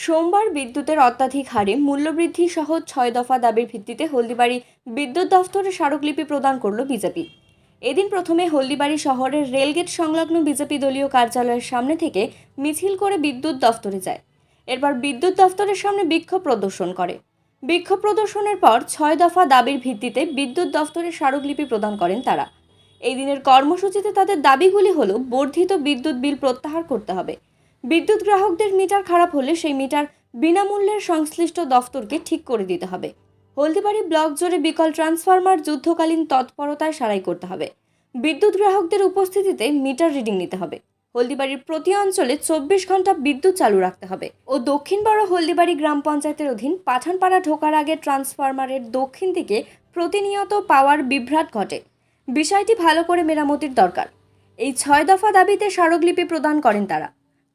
সোমবার বিদ্যুতের অত্যাধিক হারে মূল্যবৃদ্ধি সহ ছয় দফা দাবির ভিত্তিতে হলদিবাড়ি বিদ্যুৎ দফতরে স্মারকলিপি প্রদান করল বিজেপি। এদিন প্রথমে হলদিবাড়ি শহরের রেলগেট সংলগ্ন বিজেপি দলীয় কার্যালয়ের সামনে থেকে মিছিল করে বিদ্যুৎ দফতরে যায়। এরপর বিদ্যুৎ দফতরের সামনে বিক্ষোভ প্রদর্শন করে। বিক্ষোভ প্রদর্শনের পর ছয় দফা দাবির ভিত্তিতে বিদ্যুৎ দফতরে স্মারকলিপি প্রদান করেন তারা। এই দিনের কর্মসূচিতে তাদের দাবিগুলি হল বর্ধিত বিদ্যুৎ বিল প্রত্যাহার করতে হবে। বিদ্যুৎ গ্রাহকদের মিটার খারাপ হলে সেই মিটার বিনামূল্যের সংশ্লিষ্ট দফতরকে ঠিক করে দিতে হবে। হলদিবাড়ি ব্লক জোরে বিকল ট্রান্সফরমার যুদ্ধকালীন তৎপরতায় সারাই করতে হবে। বিদ্যুৎ গ্রাহকদের উপস্থিতিতে মিটার রিডিং নিতে হবে। হলদিবাড়ির প্রতি অঞ্চলে চব্বিশ ঘণ্টা বিদ্যুৎ চালু রাখতে হবে ও দক্ষিণ বড় হলদিবাড়ি গ্রাম পঞ্চায়েতের অধীন পাঠানপাড়া ঢোকার আগে ট্রান্সফরমারের দক্ষিণ দিকে প্রতিনিয়ত পাওয়ার বিভ্রাট ঘটে। বিষয়টি ভালো করে মেরামতির দরকার। এই ছয় দফা দাবিতে স্মারকলিপি প্রদান করেন তারা।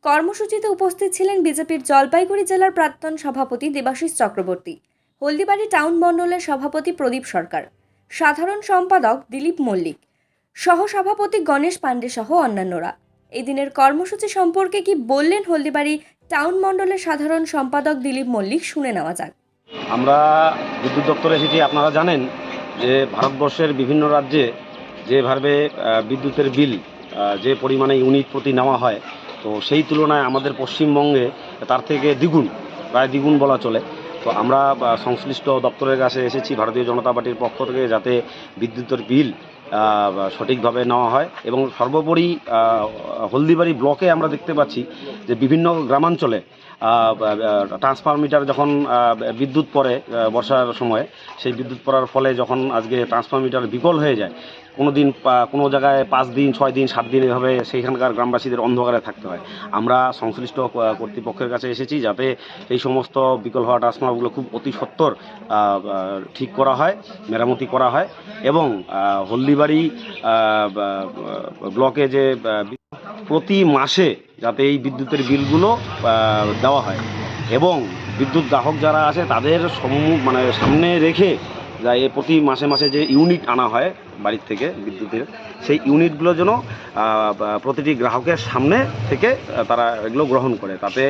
কর্মসূচিতে উপস্থিত ছিলেন বিজেপির জলপাইগুড়ি জেলার প্রাক্তন সভাপতি দেবাশিস চক্রবর্তী, হলদিবাড়ি টাউন মণ্ডলের সভাপতি প্রদীপ সরকার, সাধারণ সম্পাদক দিলীপ মল্লিক, সহসভাপতি গণেশ পাণ্ডে সহ অন্যান্যরা। এই দিনের কর্মসূচি সম্পর্কে কি বললেন হলদিবাড়ি টাউন মণ্ডলের সাধারণ সম্পাদক দিলীপ মল্লিক শুনে নেওয়া যাক। আমরা বিদ্যুৎ দপ্তরে এসেছি, আপনারা জানেন যে ভারতবর্ষের বিভিন্ন রাজ্যে যেভাবে বিদ্যুতের বিল যে পরিমাণে ইউনিট প্রতি নেওয়া হয় তো সেই তুলনায় আমাদের পশ্চিমবঙ্গে তার থেকে দ্বিগুণ, প্রায় দ্বিগুণ বলা চলে। তো আমরা সংশ্লিষ্ট দপ্তরের কাছে এসেছি, ভারতীয় জনতা পার্টির পক্ষ থেকে যাতে বিদ্যুতের বিল সঠিকভাবে নেওয়া হয় এবং সর্বোপরি হলদিবাড়ি ব্লকে আমরা দেখতে পাচ্ছি যে বিভিন্ন গ্রামাঞ্চলে ট্রান্সফার মিটার যখন বিদ্যুৎ পড়ে বর্ষার সময়ে, সেই বিদ্যুৎ পড়ার ফলে যখন আজকে ট্রান্সফার মিটার বিকল হয়ে যায় কোনো দিন কোনো জায়গায় পাঁচ দিন, ছয় দিন, সাত দিন এভাবে সেইখানকার গ্রামবাসীদের অন্ধকারে থাকতে হয়। আমরা সংশ্লিষ্ট কর্তৃপক্ষের কাছে এসেছি যাতে এই সমস্ত বিকল হওয়া ট্রান্সফারগুলো খুব অতি সত্বর ঠিক করা হয়, মেরামতি করা হয় এবং হলদিবাড়ি ব্লকে যে প্রতি মাসে যাতে এই বিদ্যুতের বিলগুলো দেওয়া হয় এবং বিদ্যুৎ গ্রাহক যারা আছে তাদের সম্মুখ মানে সামনে রেখে যা এ প্রতি মাসে মাসে যে ইউনিট আনা হয় বাড়ির থেকে বিদ্যুতের সেই ইউনিটগুলো যেন প্রতিটি গ্রাহকের সামনে থেকে তারা এগুলো গ্রহণ করে। তাতে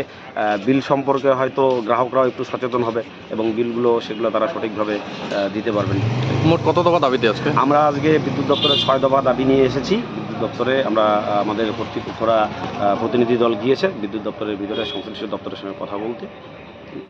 বিল সম্পর্কে হয়তো গ্রাহকরাও একটু সচেতন হবে এবং বিলগুলো সেগুলো তারা সঠিকভাবে দিতে পারবেন। মোট কত দফা দাবিতে আজকে? আমরা আজকে বিদ্যুৎ দপ্তরে ছয় দফা দাবি নিয়ে এসেছি। বিদ্যুৎ দপ্তরে আমরা আমাদের কর্তৃপক্ষরা প্রতিনিধি দল গিয়েছে। বিদ্যুৎ দপ্তরের ভিতরে সংশ্লিষ্ট দপ্তরের সঙ্গে কথা বলতে।